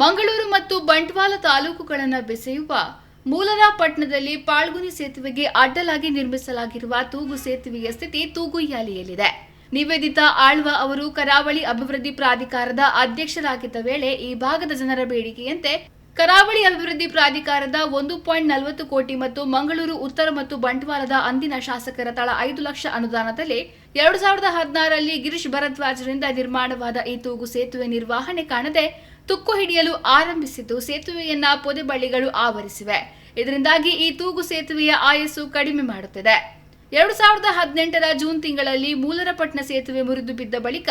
ಮಂಗಳೂರು ಮತ್ತು ಬಂಟ್ವಾಳ ತಾಲೂಕುಗಳನ್ನು ಬೆಸೆಯುವ ಮೂಲರಾಪಟ್ಟಣದಲ್ಲಿ ಪಾಳ್ಗುನಿ ಸೇತುವೆಗೆ ಅಡ್ಡಲಾಗಿ ನಿರ್ಮಿಸಲಾಗಿರುವ ತೂಗು ಸೇತುವೆಯ ಸ್ಥಿತಿ ತೂಗುಯ್ಯಾಲಿಯಲ್ಲಿದೆ. ನಿವೇದಿತಾ ಆಳ್ವ ಅವರು ಕರಾವಳಿ ಅಭಿವೃದ್ಧಿ ಪ್ರಾಧಿಕಾರದ ಅಧ್ಯಕ್ಷರಾಗಿದ್ದ ವೇಳೆ ಈ ಭಾಗದ ಜನರ ಬೇಡಿಕೆಯಂತೆ ಕರಾವಳಿ ಅಭಿವೃದ್ಧಿ ಪ್ರಾಧಿಕಾರದ ಒಂದು ಪಾಯಿಂಟ್ ನಲವತ್ತು ಕೋಟಿ ಮತ್ತು ಮಂಗಳೂರು, ಉತ್ತರ ಮತ್ತು ಬಂಟ್ವಾಳದ ಅಂದಿನ ಶಾಸಕರ ತಳ ಐದು ಲಕ್ಷ ಅನುದಾನದಲ್ಲಿ ಎರಡು ಸಾವಿರದ ಹದಿನಾರರಲ್ಲಿ ಗಿರೀಶ್ ಭರದ್ವಾಜರಿಂದ ನಿರ್ಮಾಣವಾದ ಈ ತೂಗು ಸೇತುವೆ ನಿರ್ವಹಣೆ ಕಾಣದೆ ತುಕ್ಕು ಹಿಡಿಯಲು ಆರಂಭಿಸಿದ್ದು, ಸೇತುವೆಯನ್ನ ಪೊದೆಬಳ್ಳಿಗಳು ಆವರಿಸಿವೆ. ಇದರಿಂದಾಗಿ ಈ ತೂಗು ಸೇತುವೆಯ ಆಯಸ್ಸು ಕಡಿಮೆ ಮಾಡುತ್ತಿದೆ. ಎರಡು ಸಾವಿರದ ಹದಿನೆಂಟರ ಜೂನ್ ತಿಂಗಳಲ್ಲಿ ಮೂಲರಪಟ್ಟಣ ಸೇತುವೆ ಮುರಿದು ಬಿದ್ದ ಬಳಿಕ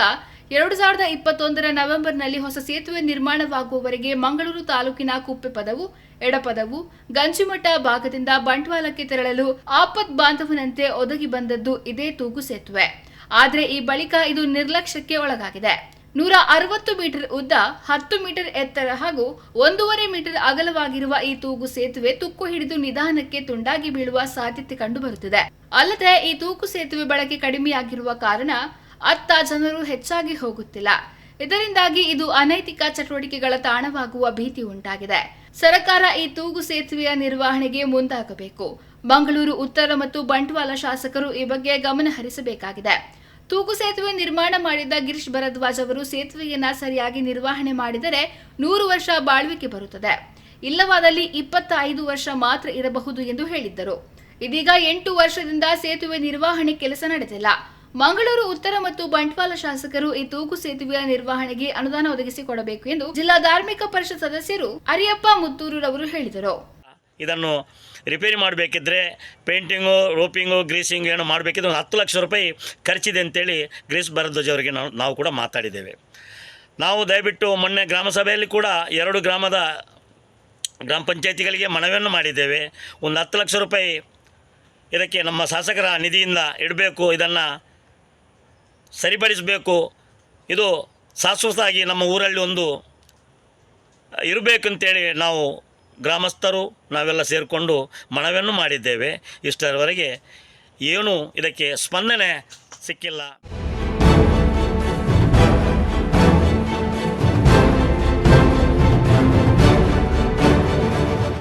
ಎರಡು ಸಾವಿರದ ಇಪ್ಪತ್ತೊಂದರ ನವೆಂಬರ್ನಲ್ಲಿ ಹೊಸ ಸೇತುವೆ ನಿರ್ಮಾಣವಾಗುವವರೆಗೆ ಮಂಗಳೂರು ತಾಲೂಕಿನ ಕುಪ್ಪೆ ಪದವು, ಎಡಪದವು ಗಂಜಿಮಠ ಭಾಗದಿಂದ ಬಂಟ್ವಾಳಕ್ಕೆ ತೆರಳಲು ಆಪತ್ ಬಾಂಧವನಂತೆ ಒದಗಿ ಬಂದದ್ದು ಇದೇ ತೂಗು ಸೇತುವೆ. ಆದರೆ ಈ ಬಳಿಕ ಇದು ನಿರ್ಲಕ್ಷ್ಯಕ್ಕೆ ಒಳಗಾಗಿದೆ. ನೂರ ಅರವತ್ತು ಮೀಟರ್ ಉದ್ದ, ಹತ್ತು ಮೀಟರ್ ಎತ್ತರ ಹಾಗೂ ಒಂದೂವರೆ ಮೀಟರ್ ಅಗಲವಾಗಿರುವ ಈ ತೂಗು ಸೇತುವೆ ತುಕ್ಕು ಹಿಡಿದು ನಿಧಾನಕ್ಕೆ ತುಂಡಾಗಿ ಬೀಳುವ ಸಾಧ್ಯತೆ ಕಂಡುಬರುತ್ತಿದೆ. ಅಲ್ಲದೆ ಈ ತೂಕು ಸೇತುವೆ ಬಳಕೆ ಕಡಿಮೆಯಾಗಿರುವ ಕಾರಣ ಅತ್ತ ಜನರು ಹೆಚ್ಚಾಗಿ ಹೋಗುತ್ತಿಲ್ಲ. ಇದರಿಂದಾಗಿ ಇದು ಅನೈತಿಕ ಚಟುವಟಿಕೆಗಳ ತಾಣವಾಗುವ ಭೀತಿ ಉಂಟಾಗಿದೆ. ಸರ್ಕಾರ ಈ ತೂಗು ಸೇತುವೆಯ ನಿರ್ವಹಣೆಗೆ ಮುಂದಾಗಬೇಕು. ಮಂಗಳೂರು, ಉತ್ತರ ಮತ್ತು ಬಂಟ್ವಾಳ ಶಾಸಕರು ಈ ಬಗ್ಗೆ ಗಮನ ಹರಿಸಬೇಕಾಗಿದೆ. ತೂಗು ಸೇತುವೆ ನಿರ್ಮಾಣ ಮಾಡಿದ್ದ ಗಿರೀಶ್ ಭರದ್ವಾಜ್ ಅವರು ಸೇತುವೆಯನ್ನ ಸರಿಯಾಗಿ ನಿರ್ವಹಣೆ ಮಾಡಿದರೆ ನೂರು ವರ್ಷ ಬಾಳ್ವಿಕೆ ಬರುತ್ತದೆ. ಇಲ್ಲವಾದಲ್ಲಿ ಇಪ್ಪತ್ತೈದು ವರ್ಷ ಮಾತ್ರ ಇರಬಹುದು ಎಂದು ಹೇಳಿದ್ದರು. ಇದೀಗ ಎಂಟು ವರ್ಷದಿಂದ ಸೇತುವೆ ನಿರ್ವಹಣೆ ಕೆಲಸ ನಡೆದಿಲ್ಲ. ಮಂಗಳೂರು, ಉತ್ತರ ಮತ್ತು ಬಂಟ್ವಾಳ ಶಾಸಕರು ಈ ತೂಕು ಸೇತುವೆಯ ನಿರ್ವಹಣೆಗೆ ಅನುದಾನ ಒದಗಿಸಿಕೊಡಬೇಕು ಎಂದು ಜಿಲ್ಲಾ ಧಾರ್ಮಿಕ ಪರಿಷತ್ ಸದಸ್ಯರು ಅರಿಯಪ್ಪ ಮುತ್ತೂರುರವರು ಹೇಳಿದರು. ಇದನ್ನು ರಿಪೇರಿ ಮಾಡಬೇಕಿದ್ರೆ ಪೇಂಟಿಂಗು ರೋಪಿಂಗು ಗ್ರೀಸಿಂಗ್ ಏನೋ ಮಾಡಬೇಕಿದ್ರೆ ಒಂದು ಹತ್ತು ಲಕ್ಷ ರೂಪಾಯಿ ಖರ್ಚಿದೆ ಅಂತೇಳಿ ಗ್ರೀಸ್ ಭರದ್ವಾಜ್ ಅವರಿಗೆ ನಾವು ನಾವು ಕೂಡ ಮಾತಾಡಿದ್ದೇವೆ. ನಾವು ದಯವಿಟ್ಟು ಮೊನ್ನೆ ಗ್ರಾಮ ಸಭೆಯಲ್ಲಿ ಕೂಡ ಎರಡು ಗ್ರಾಮದ ಗ್ರಾಮ ಪಂಚಾಯತಿಗಳಿಗೆ ಮನವಿಯನ್ನು ಮಾಡಿದ್ದೇವೆ. ಒಂದು ಹತ್ತು ಲಕ್ಷ ರೂಪಾಯಿ ಇದಕ್ಕೆ ನಮ್ಮ ಶಾಸಕರ ನಿಧಿಯಿಂದ ಇಡಬೇಕು, ಇದನ್ನು ಸರಿಪಡಿಸಬೇಕು. ಇದು ಶಾಶ್ವತವಾಗಿ ನಮ್ಮ ಊರಲ್ಲಿ ಒಂದು ಇರಬೇಕಂತೇಳಿ ನಾವು ಗ್ರಾಮಸ್ಥರು ನಾವೆಲ್ಲ ಸೇರಿಕೊಂಡು ಮನವಿಯನ್ನು ಮಾಡಿದ್ದೇವೆ. ಇಷ್ಟರವರೆಗೆ ಏನೂ ಇದಕ್ಕೆ ಸ್ಪಂದನೆ ಸಿಕ್ಕಿಲ್ಲ.